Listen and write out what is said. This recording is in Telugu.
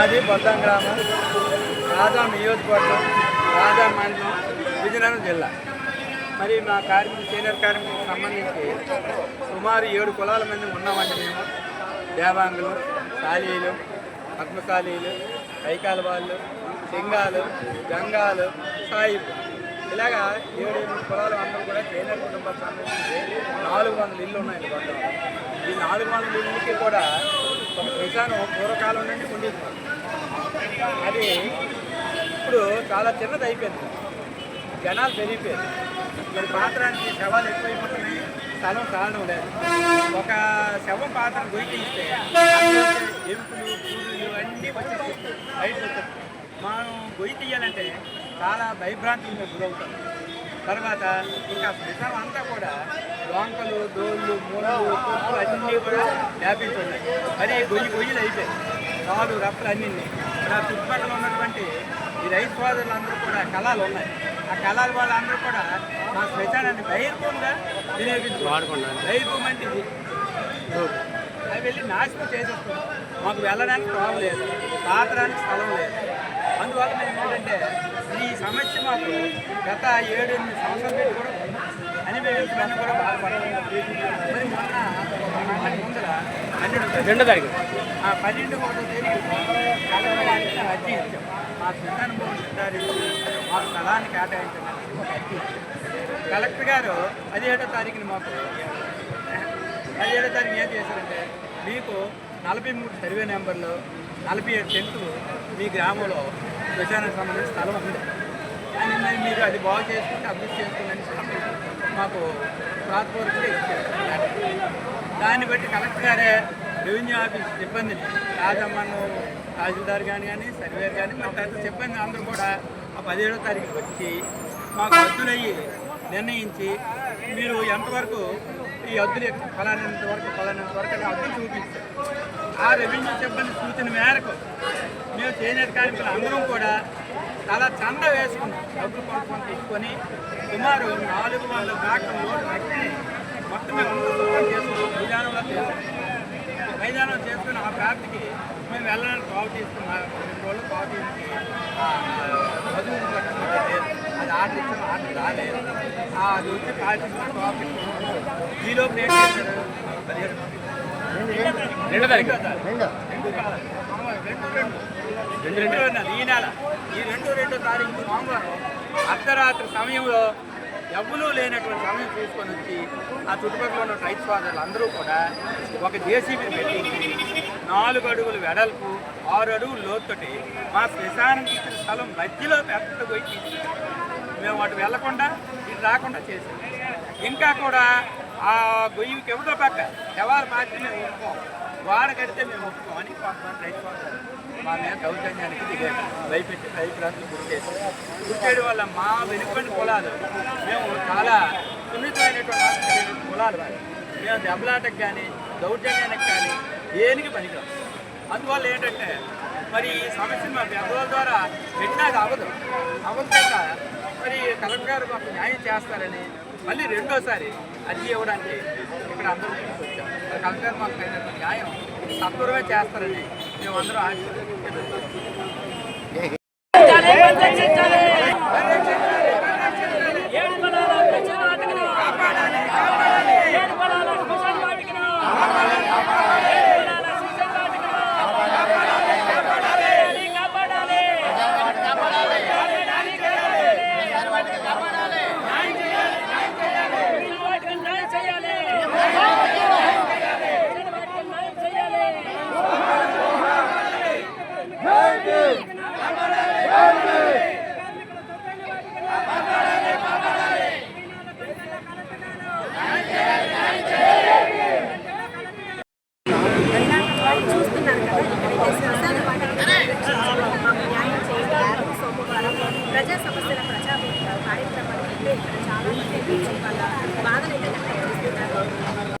మాది బొద్దం గ్రామం రాజా నియోజకవర్గం రాజా మండలం విజయనగరం జిల్లా. మరి మా కార్మికులు సీనియర్ కార్మికులకు సంబంధించి సుమారు ఏడు కులాల మంది ఉన్నామండి మేము. దేవాంగులు సాలీలు పద్మశాలీలు కైకాల వాళ్ళు సింగాలు గంగాలు సాయిబు ఇలాగా ఏడు ఎనిమిది కులాలు అందరూ కూడా సీనియర్ కుటుంబాలకు సంబంధించి నాలుగు వందల ఇల్లు ఉన్నాయి ఈ నాలుగు వందల ఇళ్ళకి కూడా ఒక పూర్వకాలం నుండి ఉండేది. అది ఇప్పుడు చాలా చిన్నది అయిపోయింది. జనాలు పెరిగిపోయారు. మరి పాత్రానికి శవాలు ఎక్కువైపోతున్నాయి. స్థలం చాలడం లేదు. ఒక శవం పాత్ర గొయ్యి తీస్తే ఎముకలు పూలు అన్నీ వచ్చేసి బయటకు వచ్చేస్తాయి. మనం గొయ్యి తీయాలంటే చాలా భయభ్రాంతికి మేము గురవుతాం. తర్వాత ఇంకా శ్మశానం అంతా కూడా డొంకలు డోళ్ళు మూలలు కుక్కలు అన్నీ కూడా వ్యాపించున్నాయి. మరి గొయ్యి గొయ్యిలు అయిపోయాయి నాలుగు రప్పలు అన్నీ ఆ చుట్టుపక్కల ఉన్నటువంటి ఈ రైతు సోదరులు అందరూ కూడా కళాలు ఉన్నాయి. ఆ కళాల వాళ్ళందరూ కూడా మా శ్మశానాన్ని బహిర్భూమిగా వినియోగించుకోవాలి బహిర్భూమి అంటే ఇది. అవి వెళ్ళి నాశనం చేసేస్తున్నాం మాకు వెళ్ళడానికి త్రోవ లేదు. పాత్రానికి స్థలం లేదు. అందువల్ల మేము ఏంటంటే సమస్య మాకు గత ఏడు ఎనిమిది సంవత్సరాల పెట్టి కూడా ఉంది. అని మేము ఎంతమంది కూడా బాధపడాలి మరి మొన్న మన ముందర పన్నెండు రెండో తారీఖు. ఆ పన్నెండు ఒకటో తేదీ కలవడానికి అర్జీ ఇచ్చాం. మా శ్మశాన భవన్ సిద్ధారెడ్డి మా స్థలాన్ని కేటాయించడానికి ఒక అర్జీ ఇచ్చాం కలెక్టర్ గారు పదిహేడో తారీఖుని మాకు పదిహేడో తారీఖు ఏం చేశారంటే మీకు నలభై మూడు సర్వే నెంబర్లు నలభై ఏడు సెంట్లు మీ గ్రామంలో శ్మశానానికి సంబంధించిన స్థలం ఉంది. అని మరి మీరు అది బాగు చేసుకుంటే అభివృద్ధి చేసుకుందని చెప్పి మాకు ప్రాథపూర్వకంగా ఇచ్చారు. దాన్ని బట్టి కలెక్టర్ గారే రెవెన్యూ ఆఫీస్ సిబ్బందిని రాజమ్మను తహసీల్దార్ కానీ కానీ సర్వేర్ కానీ మా తర్వాత సిబ్బంది అందరూ కూడా ఆ పదిహేడో తారీఖు వచ్చి మాకు అద్దులయ్యి నిర్ణయించి మీరు ఎంతవరకు ఈ అద్దులు ఫలానంత వరకు ఫలానంత వరకు అని అద్దులు చూపించారు. ఆ రెవెన్యూ సిబ్బంది సూచన మేరకు మేము సీనియర్ కార్మికులు అందరం కూడా చాలా చంద వేసుకున్నాం. డబ్బులు కొనుక్కొని తీసుకొని సుమారు నాలుగు వందల దాకా లోటు పెట్టి మొత్తం మేము శుభ్రం చేసుకున్నాం మైదానంలో మైదానం చేసుకుని ఆ ప్రాంతికి మేము వెళ్ళడానికి కాల్ తీసుకున్నాం. రెండు రోజులు కాల్ తీసుకుని చదువు అది ఆర్డర్ ఇచ్చిన ఆర్డర్ రాలేదు. ఆ, అది వచ్చి కాల్ తీసుకుని కాల్ పెట్టుకున్నాం ఈలోపు ఏం చేశారు. పదిహేడు రెండో రెండు కాదు. రెండు రెండు. ఈ నెల. ఈ రెండు రెండో తారీఖు సోమవారం అర్ధరాత్రి సమయంలో ఎవ్వరూ లేనటువంటి సమయం తీసుకొని వచ్చి ఆ చుట్టుపక్కల ఉన్న రైతు సోదరులు అందరూ కూడా ఒక జేసీబీని పెట్టి నాలుగు అడుగులు వెడల్పు ఆరు అడుగులు లోతుటి మా శ్మశానానికి ఇచ్చిన స్థలం మధ్యలో పెద్ద పోయి మేము అటు వెళ్ళకుండా ఇటు రాకుండా చేసాం ఇంకా కూడా ఆ గొయ్యికి ఎవరితో పక్క ఎవరు మాత్రమే ఒప్పుకోం. వాడ కడితే మేము ఒప్పుకోమని కొంతమంది రైతు సోదరులు. మా మీద దౌర్జన్యానికి దిగారు భయపెట్టి భయప్రాంతులు గురి చేసి గురి చేయడం వల్ల మా వెనుకండి కులాలు మేము చాలా సున్నితమైనటువంటి కులాలు మేము దెబ్బలాటకు కానీ దౌర్జన్యానికి కానీ దేనికి పనికిరాం అందువల్ల ఏంటంటే మరి ఈ సమస్యను మా పెద్దల ద్వారా పెట్టినా అది అవ్వదు. అవ్వదు మరి కలెక్టర్ గారు మాకు న్యాయం చేస్తారని మళ్ళీ రెండోసారి అర్జీ ఇవ్వడానికి ఇక్కడ అందరూ తీసుకొచ్చాం మరి కలెక్టర్ మాకు తగినటువంటి న్యాయం సత్వరమే చేస్తారని మేమందరూ ఆశ Kalau tengah